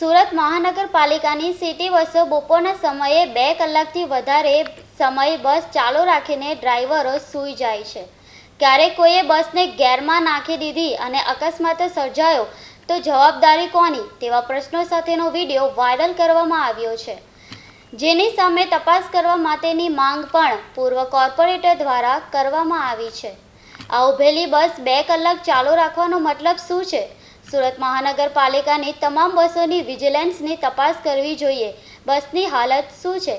સુરત મહાનગરપાલિકાની સિટી બસો બપોરના સમયે બે કલાકથી વધારે સમય બસ ચાલુ રાખીને ડ્રાઈવરો સૂઈ જાય છે. ક્યારેક કોઈએ બસને ગેરમાં નાખી દીધી અને અકસ્માત સર્જાયો, તો જવાબદારી કોની? તેવા પ્રશ્નો સાથેનો વીડિયો વાયરલ કરવામાં આવ્યો છે. જેની સામે તપાસ કરવા માટેની માંગ પણ પૂર્વ કોર્પોરેટર દ્વારા કરવામાં આવી છે. આ ઉભેલી બસ બે કલાક ચાલુ રાખવાનો મતલબ શું છે? સુરત મહાનગરપાલિકાની તમામ બસોની વિજિલન્સની તપાસ કરવી જોઈએ. બસની હાલત શું છે?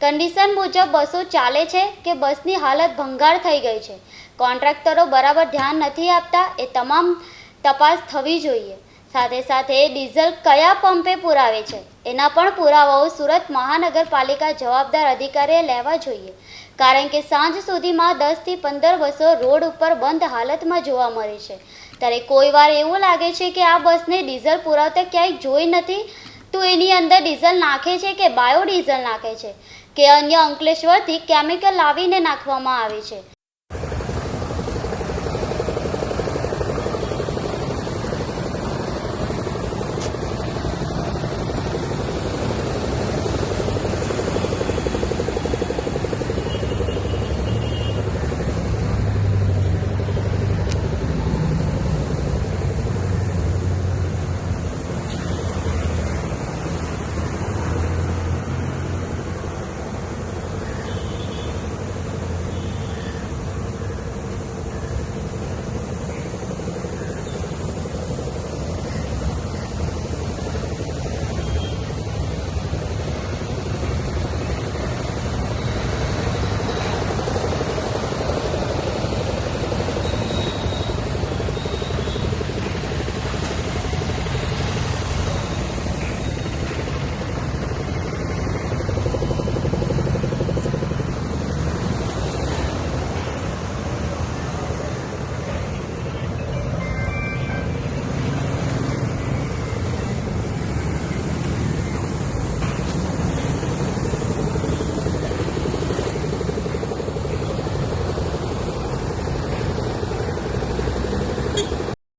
કન્ડિશન મુજબ બસો ચાલે છે કે બસની હાલત ભંગાર થઈ ગઈ છે? કોન્ટ્રાક્ટરો બરાબર ધ્યાન નથી આપતા, એ તમામ તપાસ થવી જોઈએ. સાથે સાથે ડીઝલ કયા પંપે પુરાવે છે? એના પણ પુરાવાઓ સુરત મહાનગરપાલિકા જવાબદાર અધિકારીએ લેવા જોઈએ. કારણ કે સાંજ સુધીમાં દસથી પંદર બસો રોડ ઉપર બંધ હાલતમાં જોવા મળે છે. ત્યારે કોઈ વાર એવું લાગે છે કે આ બસને ડીઝલ પુરાવતા ક્યાંય જોઈ નથી? તો એની અંદર ડીઝલ નાખે છે કે બાયો ડીઝલ નાખે છે? કે અન્ય અંકલેશ્વરથી કેમિકલ લાવીને નાખવામાં આવે છે?